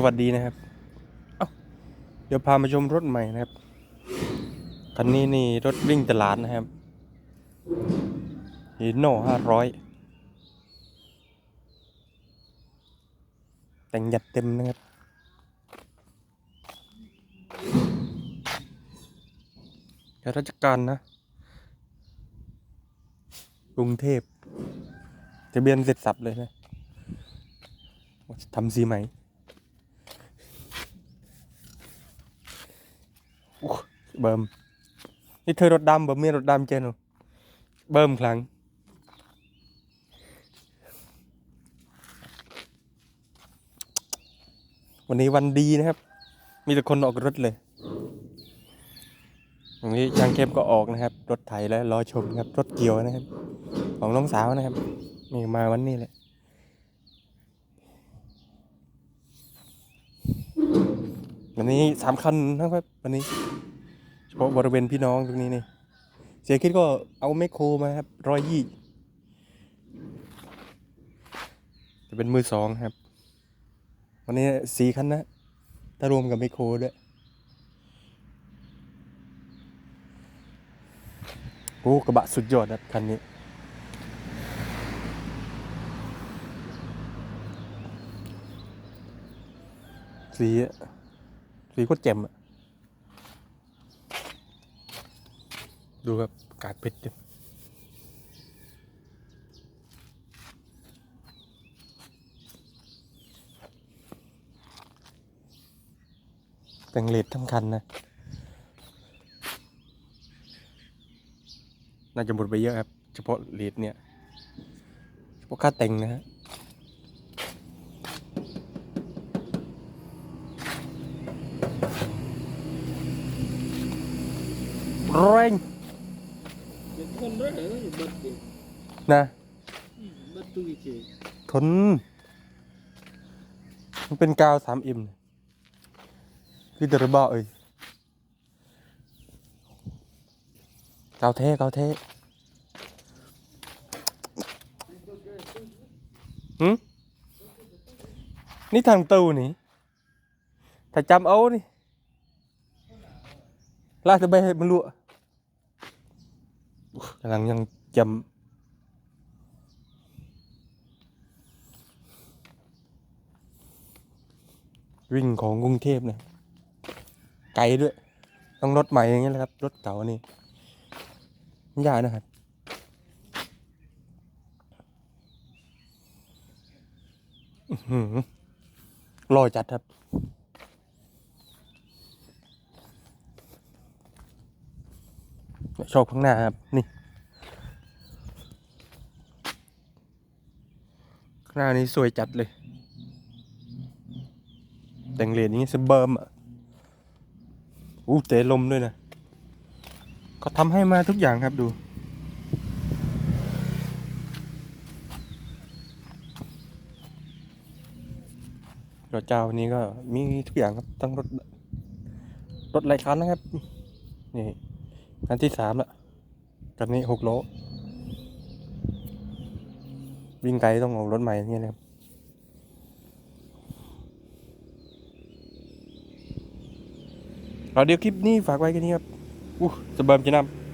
สวัสดีนะครับ เอ้า เดี๋ยวพามาชมรถใหม่นะครับ คันนี้นี่รถวิ่งตลาดนะครับฮีโน่ห้าร้อยแต่งหยัดเต็มนะครับข้าราชการนะ กรุงเทพทะเบียนเสร็จสับเลยนะทำสีไหม เบิ่มนี่เธอรถดำบ่มีรถดำเจนหรอเบิ่มครั้งวันนี้วันดีนะครับ มีแต่คนออกรถเลยวันนี้ช่างเข้มก็ออกนะครับ รถไถแล้วรอชมครับ รถเกี่ยวนะครับ ของน้องสาวนะครับ นี่มาวันนี้แหละ วันนี้สามคันนะครับวันนี้เฉพาะบริเวณพี่น้องตรงนี้นี่เสียคิดก็เอาแมคโครมาครับร้อยยี่จะเป็นมือสองครับ วันนี้สี่คันนะถ้ารวมกับแมโครด้วยโอ้กระบะสุดยอดครับคันนี้ สีอะ สีโคตรแจ่มอะดูครับกากเป็ดดิแต่งเลดทั้งคันนะ น่าจะหมดไปเยอะครับ เฉพาะเลดเนี่ย เฉพาะค่าแต่งนะฮะ แรงเป็นคนด้เหรอบัดดินะเบัดตุ้ยเฉยทน มันเป็นกาวสามอิมพี่เดรบอเอ้ยกาวเท่กาวเท่หืมนี่ทางตูนี่ถ้าจำเอานี่ลากจะไปมันรั่วกำลังยังจำวิ่งของกรุงเทพเนี่ยไกลด้วย ต้องรถใหม่อย่างเงี้ยแหละครับ รถเก่านี่ไม่ยากนะครับอื้อจัดครับ ชอบข้างหน้าครับ นี่ ข้างหน้านี้สวยจัดเลย แต่งเหรียญอย่างนี้สเบิร์มอะอู้เตะลมด้วยนะเขาทำให้มาทุกอย่างครับดูรถเจ้านี้ก็มีทุกอย่างครับตั้งรถ รถหลายคันนะครับ นี่ อันที่สามละกันนี้หกโลวิ่งไกลต้องออกรถใหม่อย่างเงี้ยนะครับเอาเดี๋ยวคลิปนี้ฝากไว้แค่นี้ครับอู้สเบิ่มจะนำ